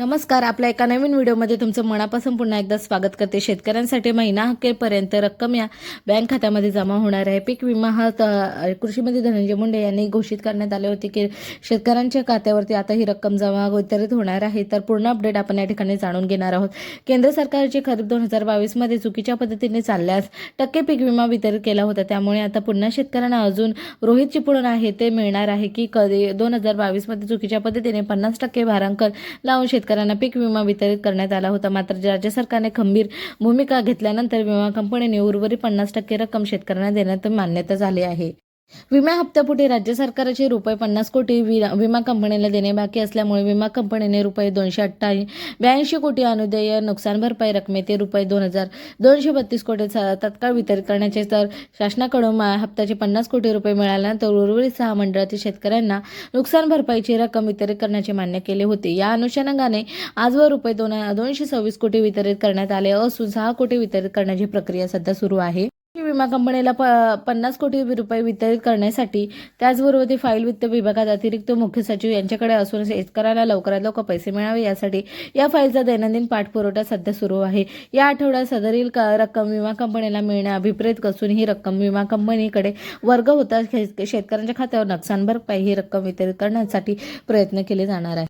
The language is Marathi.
नमस्कार आपल्या एका नवीन व्हिडिओमध्ये तुमचं मनापासून पुन्हा एकदा स्वागत करते. शेतकऱ्यांसाठी महिना अखेरपर्यंत रक्कम या बँक खात्यामध्ये जमा होणार आहे. पीक विमा हा त- कृषीमंत्री धनंजय मुंडे यांनी घोषित करण्यात आले होते की शेतकऱ्यांच्या खात्यावरती आता ही रक्कम जमा वितरित होणार आहे. तर पूर्ण अपडेट आपण या ठिकाणी जाणून घेणार आहोत. केंद्र सरकारचे खरीप दोन हजार बावीसमध्ये चुकीच्या पद्धतीने चालल्यास टक्के पीक विमा वितरित केला होता. त्यामुळे आता पुन्हा शेतकऱ्यांना अजून रोहित चिपळूण आहे ते मिळणार आहे की कधी दोन हजार बावीसमध्ये चुकीच्या पद्धतीने पन्नास टक्के भारांकन लावून शेतकऱ्यांना पीक विमा वितरित करण्यात आला होता. मात्र राज्य सरकारने खंबीर भूमिका घेतल्यानंतर विमा कंपनीने उर्वरित पन्नास टक्के रक्कम शेतकऱ्यांना देण्यात मान्यता झाली आहे. विमा हप्त्यापुटी राज्य सरकारचे रुपये पन्नास कोटी विमा कंपनीला देणे बाकी असल्यामुळे विमा कंपनीने रुपये दोनशे अठ्ठावी ब्याऐंशी कोटी अनुदेय नुकसान भरपाई रकमेते रुपये दोन हजार दोनशे बत्तीस कोटी तत्काळ वितरित करण्याचे तर शासनाकडून हप्त्याचे पन्नास कोटी रुपये मिळाल्यानंतर उर्वरित सहा मंडळातील शेतकऱ्यांना नुकसान भरपाईची रक्कम वितरित करण्याचे मान्य केले होते. या अनुषंगाने आजवर रुपये दोन दोनशे सव्वीस कोटी वितरित करण्यात आले. असून सहा कोटी वितरित करण्याची प्रक्रिया सध्या सुरू आहे. विमा कंपनीला प पन्नास कोटी रुपये वितरित करण्यासाठी त्याचबरोबर ते फाईल वित्त विभागात अतिरिक्त मुख्य सचिव यांच्याकडे असून शेतकऱ्याला लवकरात लवकर पैसे मिळावे यासाठी या फाईलचा दैनंदिन पाठपुरवठा सध्या सुरू आहे. या आठवड्यात सदरील रक्कम विमा कंपनीला मिळणे अभिप्रेत असून ही रक्कम विमा कंपनीकडे वर्ग होता शेतकऱ्यांच्या खात्यावर नुकसान भरपाई ही रक्कम वितरित करण्यासाठी प्रयत्न केले जाणार आहे